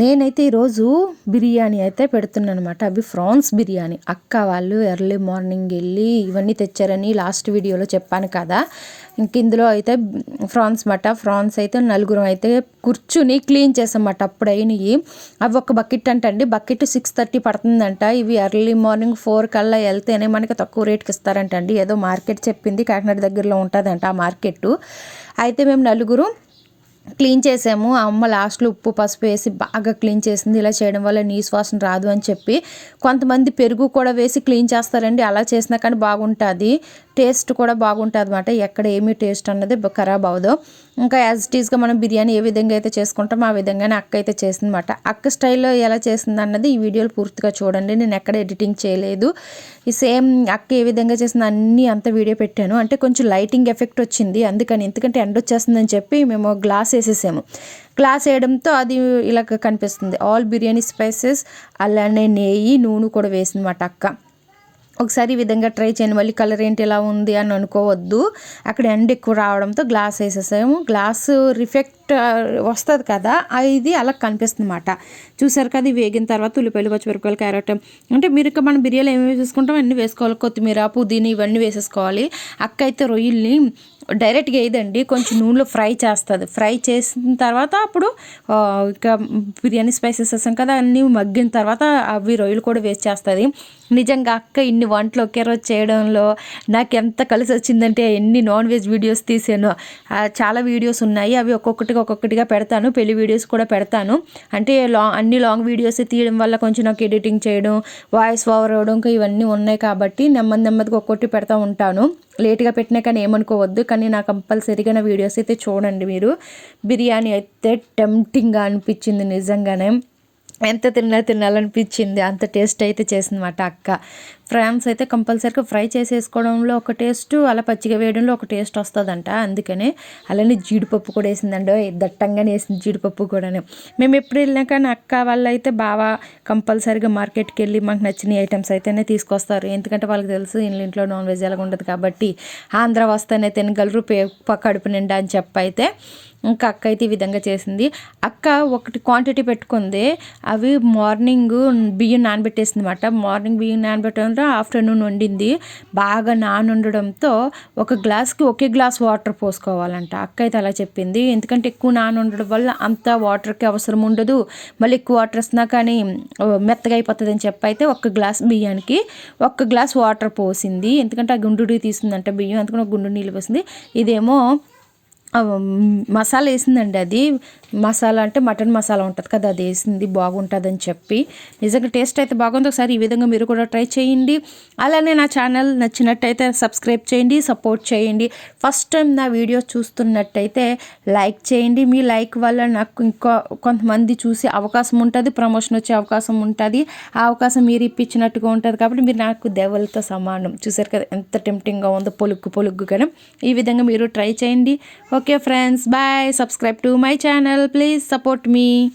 నేనైతే ఈరోజు బిర్యానీ అయితే పెడుతున్నాను అనమాట అవి ఫ్రాన్స్ బిర్యానీ అక్క వాళ్ళు ఎర్లీ మార్నింగ్ వెళ్ళి ఇవన్నీ తెచ్చారని లాస్ట్ వీడియోలో చెప్పాను కదా ఇంక ఇందులో అయితే ఫ్రాన్స్ మాట ఫ్రాన్స్ అయితే నలుగురం అయితే కూర్చుని క్లీన్ చేసామట అప్పుడు అయినవి అవి ఒక బకెట్ అంటండి బకెట్ సిక్స్ థర్టీ పడుతుందంట ఇవి ఎర్లీ మార్నింగ్ ఫోర్ కల్లా వెళ్తేనే మనకి తక్కువ రేట్కి ఇస్తారంటండి ఏదో మార్కెట్ చెప్పింది కాకినాడ దగ్గరలో ఉంటుందంట ఆ మార్కెట్ అయితే మేము నలుగురు క్లీన్ చేసాము ఆ అమ్మ లాస్ట్లో ఉప్పు పసుపు వేసి బాగా క్లీన్ చేసింది ఇలా చేయడం వల్ల నీ శ్వాసన రాదు అని చెప్పి కొంతమంది పెరుగు కూడా వేసి క్లీన్ చేస్తారండి అలా చేసినా కానీ బాగుంటుంది టేస్ట్ కూడా బాగుంటుంది అనమాట ఎక్కడ ఏమి టేస్ట్ అన్నది ఖరాబ్ అవ్వదు ఇంకా యాజ్ ఇట్ ఈస్గా మనం బిర్యానీ ఏ విధంగా అయితే చేసుకుంటామో ఆ విధంగానే అక్క అయితే చేసింది అనమాట అక్క స్టైల్లో ఎలా చేసింది అన్నది ఈ వీడియోలు పూర్తిగా చూడండి నేను ఎక్కడ ఎడిటింగ్ చేయలేదు ఈ సేమ్ అక్క ఏ విధంగా చేసింది అన్నీ అంత వీడియో పెట్టాను అంటే కొంచెం లైటింగ్ ఎఫెక్ట్ వచ్చింది అందుకని ఎందుకంటే ఎండ వచ్చేస్తుందని చెప్పి మేము గ్లాస్ వేసేసాము గ్లాస్ వేయడంతో అది ఇలా కనిపిస్తుంది ఆల్ బిర్యానీ స్పైసెస్ అలానే నెయ్యి నూనె కూడా వేసిందన్నమాట అక్క ఒకసారి ఈ విధంగా ట్రై చేయండి మళ్ళీ కలర్ ఏంటి ఎలా ఉంది అని అనుకోవద్దు అక్కడ ఎండ ఎక్కువ రావడంతో గ్లాస్ వేసేసాము గ్లాసు రిఫెక్ట్ వస్తుంది కదా ఇది అలా కనిపిస్తుంది అనమాట చూసారు కదా వేగిన తర్వాత ఉల్లిపాయలు పచ్చిమిరపకాయలు క్యారెట్ అంటే మీరు ఇక మనం బిర్యానీ ఏమేమి వేసుకుంటాం అన్నీ వేసుకోవాలి కొత్తిమీర పుదీనా ఇవన్నీ వేసేసుకోవాలి అక్క అయితే రొయ్యల్ని డైరెక్ట్గా వేయదండి కొంచెం నూనెలో ఫ్రై చేస్తుంది ఫ్రై చేసిన తర్వాత అప్పుడు ఇంకా బిర్యానీ స్పైసెస్ వేసాం కదా అన్నీ మగ్గిన తర్వాత అవి రొయ్యలు కూడా వేస్ట్ చేస్తుంది నిజంగా అక్క ఇన్ని వంటలు ఒకే రోజు చేయడంలో నాకు ఎంత కలిసి వచ్చిందంటే ఎన్ని నాన్ వెజ్ వీడియోస్ తీసాను చాలా వీడియోస్ ఉన్నాయి అవి ఒక్కొక్కటి ఒక్కొక్కటిగా ఒక్కొక్కటిగా పెడతాను పెళ్లి వీడియోస్ కూడా పెడతాను అంటే లా అన్ని లాంగ్ వీడియోస్ తీయడం వల్ల కొంచెం నాకు ఎడిటింగ్ చేయడం వాయిస్ ఓవర్ అవ్వడం ఇవన్నీ ఉన్నాయి కాబట్టి నెమ్మది నెమ్మదిగా ఒక్కొక్కటి పెడతా ఉంటాను లేట్గా పెట్టినా కానీ ఏమనుకోవద్దు కానీ నా కంపల్సరీగా నా వీడియోస్ అయితే చూడండి మీరు బిర్యానీ అయితే టెంప్టింగ్గా అనిపించింది నిజంగానే ఎంత తిన్నా తినాలనిపించింది అంత టేస్ట్ అయితే చేసిందన్నమాట అక్క ఫ్రాన్స్ అయితే కంపల్సరీగా ఫ్రై చేసేసుకోవడంలో ఒక టేస్ట్ అలా పచ్చిగా వేయడంలో ఒక టేస్ట్ వస్తుందంట అందుకనే అలానే జీడిపప్పు కూడా వేసిందండి దట్టంగానే వేసింది జీడిపప్పు కూడా మేము ఎప్పుడు వెళ్ళినా కానీ అక్క వాళ్ళు అయితే బాగా కంపల్సరీగా మార్కెట్కి వెళ్ళి మాకు నచ్చిన ఐటమ్స్ అయితేనే తీసుకొస్తారు ఎందుకంటే వాళ్ళకి తెలుసు ఇంట్లో నాన్ వెజ్ ఎలాగ ఉండదు కాబట్టి ఆంధ్ర వస్తేనే తినగలరు కడుపు నిండా అని చెప్పైతే ఇంకా అక్క అయితే ఈ విధంగా చేసింది అక్క ఒకటి క్వాంటిటీ పెట్టుకుంది అవి మార్నింగ్ బియ్యం నానబెట్టేసింది అనమాట మార్నింగ్ బియ్యం నానబెట్టడంతో ఆఫ్టర్నూన్ వండింది బాగా ఉండడంతో ఒక గ్లాస్కి ఒకే గ్లాస్ వాటర్ పోసుకోవాలంట అక్క అయితే అలా చెప్పింది ఎందుకంటే ఎక్కువ ఉండడం వల్ల అంత వాటర్కి అవసరం ఉండదు మళ్ళీ ఎక్కువ వాటర్ వస్తున్నా కానీ మెత్తగా అయిపోతుంది అని చెప్పి అయితే ఒక గ్లాస్ బియ్యానికి ఒక్క గ్లాస్ వాటర్ పోసింది ఎందుకంటే ఆ గుండు తీసిందంట బియ్యం అందుకని ఒక గుండు నీళ్ళు పోసింది ఇదేమో మసాలా వేసిందండి అది మసాలా అంటే మటన్ మసాలా ఉంటుంది కదా అది వేసింది బాగుంటుందని చెప్పి నిజంగా టేస్ట్ అయితే బాగుంది ఒకసారి ఈ విధంగా మీరు కూడా ట్రై చేయండి అలానే నా ఛానల్ నచ్చినట్టయితే సబ్స్క్రైబ్ చేయండి సపోర్ట్ చేయండి ఫస్ట్ టైం నా వీడియో చూస్తున్నట్టయితే లైక్ చేయండి మీ లైక్ వల్ల నాకు ఇంకో కొంతమంది చూసే అవకాశం ఉంటుంది ప్రమోషన్ వచ్చే అవకాశం ఉంటుంది ఆ అవకాశం మీరు ఇప్పించినట్టుగా ఉంటుంది కాబట్టి మీరు నాకు దేవులతో సమానం చూసారు కదా ఎంత టెంప్టింగ్గా ఉందో పొలుగ్గు కదా ఈ విధంగా మీరు ట్రై చేయండి okay Okay friends, bye. Subscribe to my channel. Please support me.